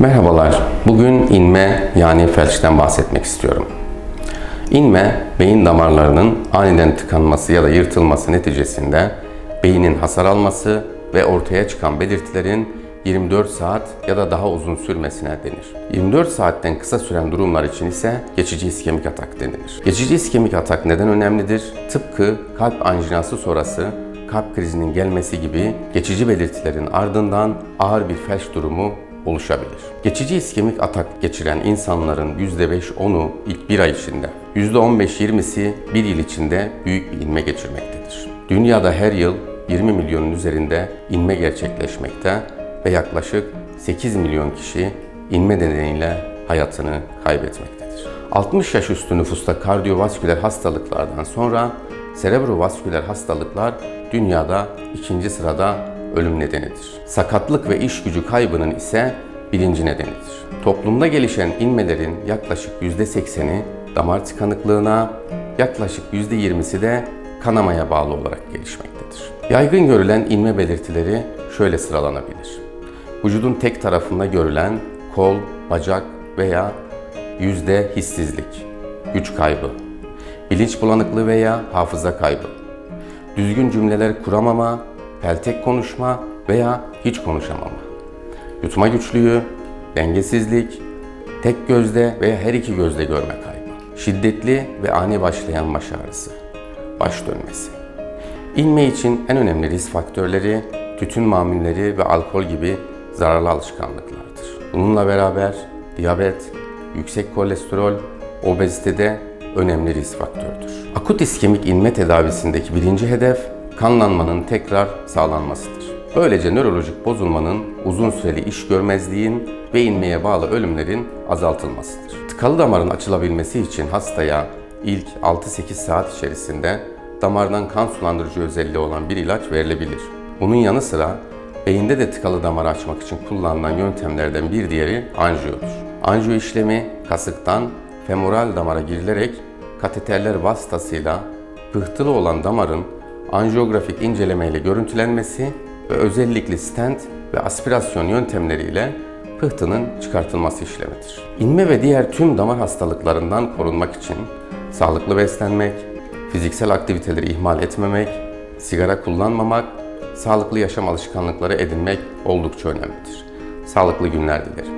Merhabalar. Bugün inme yani felçten bahsetmek istiyorum. İnme, beyin damarlarının aniden tıkanması ya da yırtılması neticesinde beynin hasar alması ve ortaya çıkan belirtilerin 24 saat ya da daha uzun sürmesine denir. 24 saatten kısa süren durumlar için ise geçici iskemik atak denilir. Geçici iskemik atak neden önemlidir? Tıpkı kalp anjinası sonrası kalp krizinin gelmesi gibi geçici belirtilerin ardından ağır bir felç durumu oluşabilir. Geçici iskemik atak geçiren insanların %5-10'u ilk bir ay içinde, %15-20'si bir yıl içinde büyük bir inme geçirmektedir. Dünyada her yıl 20 milyonun üzerinde inme gerçekleşmekte ve yaklaşık 8 milyon kişi inme nedeniyle hayatını kaybetmektedir. 60 yaş üstü nüfusta kardiyovasküler hastalıklardan sonra serebrovasküler hastalıklar dünyada ikinci sırada ölüm nedenidir. Sakatlık ve iş gücü kaybının ise birinci nedenidir. Toplumda gelişen inmelerin yaklaşık %80'i damar tıkanıklığına, yaklaşık %20'si de kanamaya bağlı olarak gelişmektedir. Yaygın görülen inme belirtileri şöyle sıralanabilir. Vücudun tek tarafında görülen kol, bacak veya yüzde hissizlik, güç kaybı, bilinç bulanıklığı veya hafıza kaybı, düzgün cümleler kuramama, peltek konuşma veya hiç konuşamama, yutma güçlüğü, dengesizlik, tek gözde veya her iki gözde görme kaybı, şiddetli ve ani başlayan baş ağrısı, baş dönmesi. İnme için en önemli risk faktörleri tütün mamulleri ve alkol gibi zararlı alışkanlıklardır. Bununla beraber diyabet, yüksek kolesterol, obezite de önemli risk faktördür. Akut iskemik inme tedavisindeki birinci hedef kanlanmanın tekrar sağlanmasıdır. Böylece nörolojik bozulmanın, uzun süreli iş görmezliğin ve inmeye bağlı ölümlerin azaltılmasıdır. Tıkalı damarın açılabilmesi için hastaya ilk 6-8 saat içerisinde damardan kan sulandırıcı özelliği olan bir ilaç verilebilir. Bunun yanı sıra beyinde de tıkalı damarı açmak için kullanılan yöntemlerden bir diğeri anjiyodur. Anjiyo işlemi kasıktan femoral damara girilerek kateterler vasıtasıyla pıhtılı olan damarın anjiyografik incelemeyle görüntülenmesi ve özellikle stent ve aspirasyon yöntemleriyle pıhtının çıkartılması işlemidir. İnme ve diğer tüm damar hastalıklarından korunmak için sağlıklı beslenmek, fiziksel aktiviteleri ihmal etmemek, sigara kullanmamak, sağlıklı yaşam alışkanlıkları edinmek oldukça önemlidir. Sağlıklı günler dilerim.